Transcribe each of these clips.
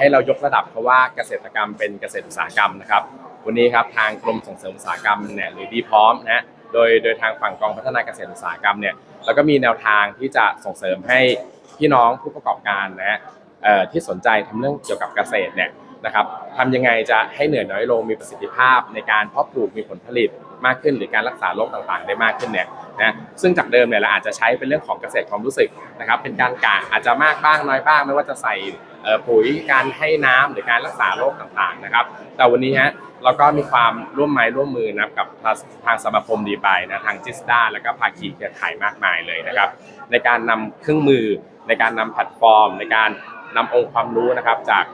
ให้เรายกระดับเพราะว่าเกษตรกรรมเป็นเกษตรอุตสาหกรรมนะครับวันนี้ครับทางกรมส่งเสริมอุตสาหกรรมเนี่ยหรือดีพร้อมนะฮะโดยโดยทางฝั่งกองพัฒนาเกษตรอุตสาหกรรมเนี่ยเราก็มีแนวทางที่จะส่งเสริมให้พี่น้องผู้ประกอบการนะฮะที่สนใจทำเรื่องเกี่ยวกับเกษตรเนี่ยนะครับทำยังไงจะให้เหนื่อยน้อยลงมีประสิทธิภาพในการเพาะปลูกมีผลผลิตมากขึ้น หรือการรักษาโรคต่างๆ ได้มากขึ้นเนี่ยนะซึ่งจากเดิมเนี่ยเราอาจจะใช้เป็นเรื่องของเกษตรความรู้สึกนะครับเป็นการกะอาจจะมากบ้างน้อยบ้างไม่ว่าจะใส่ ปุ๋ยการให้น้ำหรือการรักษาโรคต่างๆนะครับ แต่วันนี้ฮะเราก็มีความร่วมไม้ร่วมมือนะกับทางสมาคมดีไปนะทางจิสตาแล้วก็ภาคีเครือข่ายมากมายเลยนะครับ ในการนำเครื่องมือในการนำแพลตฟอร์ม ในการนำองค์ความรู้นะครับจาก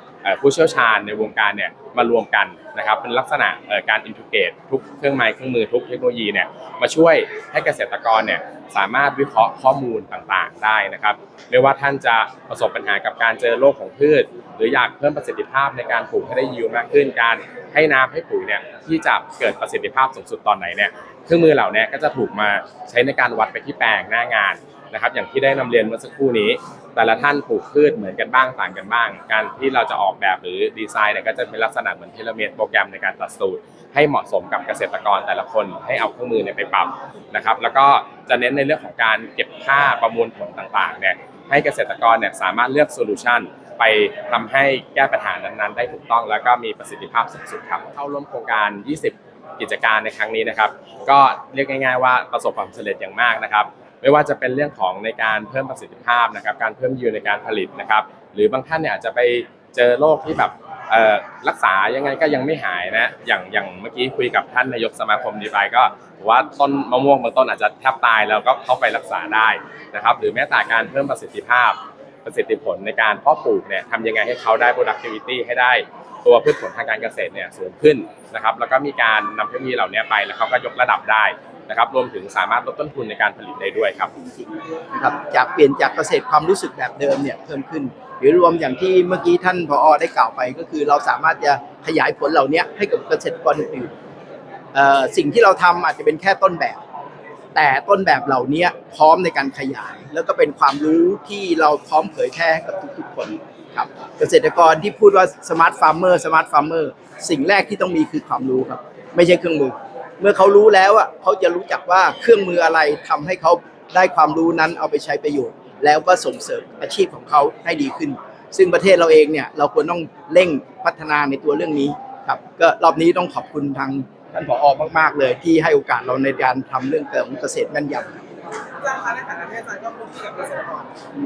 ผู้เชี่ยวชาญในวงการเนี่ยมารวมกันนะครับเป็นลักษณะการอินทิเกตทุกเครื่องไม้เครื่องมือทุกเทคโนโลยีเนี่ยมาช่วยให้เกษตรกรเนี่ยสามารถวิเคราะห์ข้อมูลต่างๆได้นะครับไม่ว่าท่านจะประสบปัญหากับการเจอโรคของพืช หรืออยากเพิ่มประสิทธิภาพในการปลูกให้ได้ยิวมากขึ้น การให้น้ำให้ปุ๋ยเนี่ยที่จะเกิดประสิทธิภาพสูงสุดตอนไหนเนี่ยเครื่องมือเหล่านี้ก็จะถูกมาใช้ในการวัดไปที่แปลงหน้างาน นะครับอย่างที่ได้นำเรียนเมื่อสักครู่นี้ แต่ละท่านปลูกพืชเหมือนกันบ้างต่างกันบ้าง การที่เราจะออกแบบหรือดีไซน์เนี่ยก็จะเป็นลักษณะเหมือนเทเลเมตโปรแกรมในการตัดสูตร ให้เหมาะสมกับเกษตรกรแต่ละคนให้เอาเครื่องมือเนี่ยไปปรับนะครับแล้วก็จะเน้นในเรื่องของการเก็บค่าประมวลผลต่างๆเนี่ยให้เกษตรกรเนี่ยสามารถเลือกโซลูชันไปทำให้แก้ปัญหานั้นๆ ได้ถูกต้อง แล้วก็มีประสิทธิภาพสูงสุดครับเข้าร่วมโครงการ 20 กิจการในครั้งนี้นะครับ ก็เรียกง่าย ๆ ว่าประสบความสำเร็จอย่างมากนะครับ ไม่ว่าจะเป็นเรื่องของในการเพิ่มประสิทธิภาพนะครับ การเพิ่มยิวในการผลิตนะครับ หรือบางท่านเนี่ยอาจจะไปเจอโรคที่แบบรักษายังไงก็ยังไม่หายนะ อย่างอย่างเมื่อกี้คุยกับท่านนายกสมาคมดีไปก็ว่าต้นมะม่วงบางต้นอาจจะแทบตายแล้วก็เข้าไปรักษาได้นะครับ หรือแม้แต่การเพิ่มประสิทธิภาพประสิทธิผลในการเพาะปลูกเนี่ยทำยังไงให้เขาได้ productivity ให้ได้ตัวพืชผลทางการเกษตรเนี่ยสูงขึ้นนะครับ แล้วก็มีการนำเทคโนโลยีเหล่านี้ไปแล้วเขาก็ยกระดับได้ นะครับรวมถึงสามารถลดต้นทุนในการผลิตได้ด้วยครับนะครับจากเปลี่ยนจากเกษตรความรู้สึกแบบเดิมเนี่ยเพิ่มขึ้น หรือรวมอย่างที่เมื่อกี้ท่านผอได้กล่าวไป ก็คือเราสามารถจะขยายผลเหล่านี้ให้กับเกษตรกรอื่นสิ่งที่เราทำอาจจะเป็นแค่ต้นแบบ แต่ต้นแบบเหล่านี้พร้อมในการขยาย แล้วก็เป็นความรู้ที่เราพร้อมเผยแพร่กับทุกๆคนครับเกษตรกรที่พูดว่าสมาร์ทฟาร์มเมอร์สมาร์ทฟาร์มเมอร์สิ่งแรกที่ต้องมีคือความรู้ครับ ไม่ใช่เครื่องมือ เมื่อเขารู้แล้วอะเขาจะรู้จักว่าเครื่องมืออะไรทำให้เขาได้ความรู้นั้นเอาไปใช้ประโยชน์ แล้วก็ส่งเสริมอาชีพของเขาให้ดีขึ้น ซึ่งประเทศเราเองเนี่ยเราควรต้องเร่งพัฒนาในตัวเรื่องนี้ครับก็รอบนี้ต้องขอบคุณทางท่านผอมาก ๆ เลยที่ให้โอกาสเราในการทำเรื่องเกี่ยวกับเกษตรแม่นยำอาจารย์คะในฐานะที่อาจารย์ก็พูดกับเกษตรกร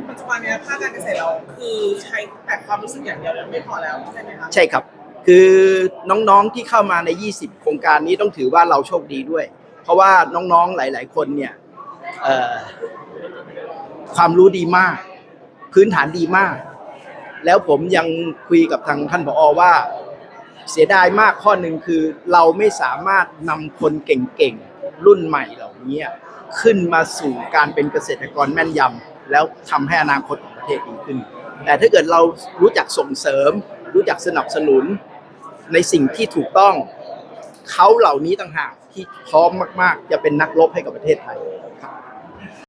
ปัจจุบันเนี้ยภาคการเกษตรเราคือใช้แต่ความรู้สึกอย่างเดียวยังไม่พอแล้วใช่ไหมคะใช่ครับ คือน้องๆที่เข้ามาใน 20 โครงการนี้ต้องถือว่าเราโชคดีด้วย เพราะว่าน้องๆหลาย ๆ คนเนี่ยความรู้ดีมาก พื้นฐานดีมาก แล้วผมยังคุยกับทางท่านผอว่า เสียดายมากข้อหนึ่งคือเราไม่สามารถนำคนเก่งๆ รุ่นใหม่เหล่านี้ขึ้นมาสู่การเป็นเกษตรกรแม่นยำแล้วทำให้อนาคตของประเทศดีขึ้น แต่ถ้าเกิดเรารู้จักส่งเสริม รู้จักสนับสนุน ในสิ่งที่ถูกต้อง เขาเหล่านี้ต่างหากที่พร้อมมาก ๆ จะเป็นนักรบให้กับประเทศไทยครับ